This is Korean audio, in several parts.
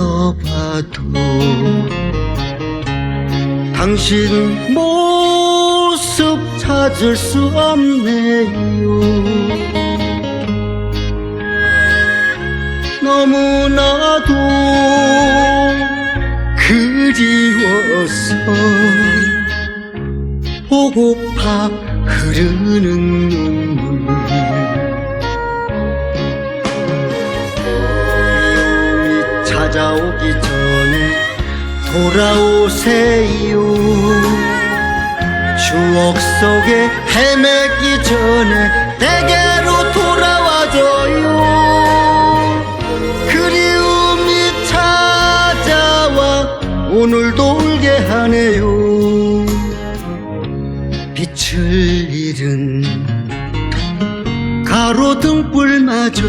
불러봐도 당신 모습 찾을 수 없네요. 너무나도 그리워서 보고파 흐르는 눈물. 찾아오기 전에 돌아오세요 추억 속에 헤매기 전에 내게로 돌아와줘요. 그리움이 찾아와 오늘도 울게 하네요. 빛을 잃은 가로등불마저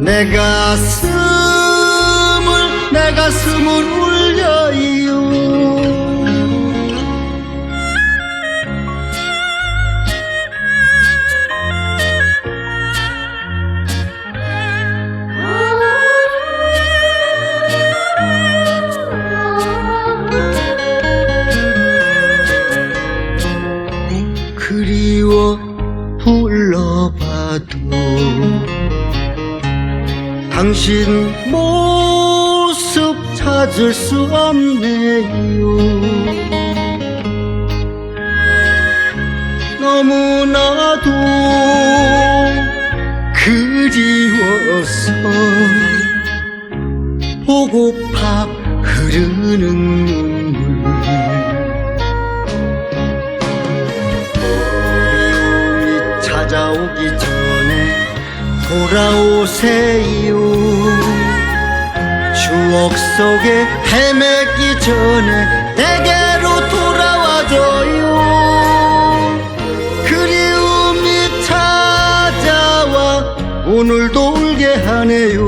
내 가슴을 내 가슴을 울려요. 그리워 불러봐도 당신 모습 찾을 수 없네요 너무나도 그리워서 보고파 흐르는 눈물 미움이 찾아오기 전에 돌아오세요 추억 속에 헤매기 전에 내게로 돌아와줘요. 그리움이 찾아와 오늘도 울게 하네요.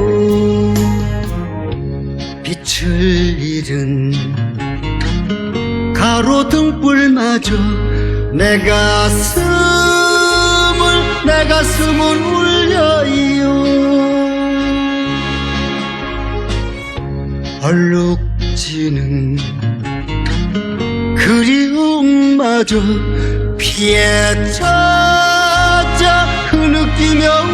빛을 잃은 가로등불마저 내 가슴 얼룩지는 그리움마저 피에 찾아 흐느끼며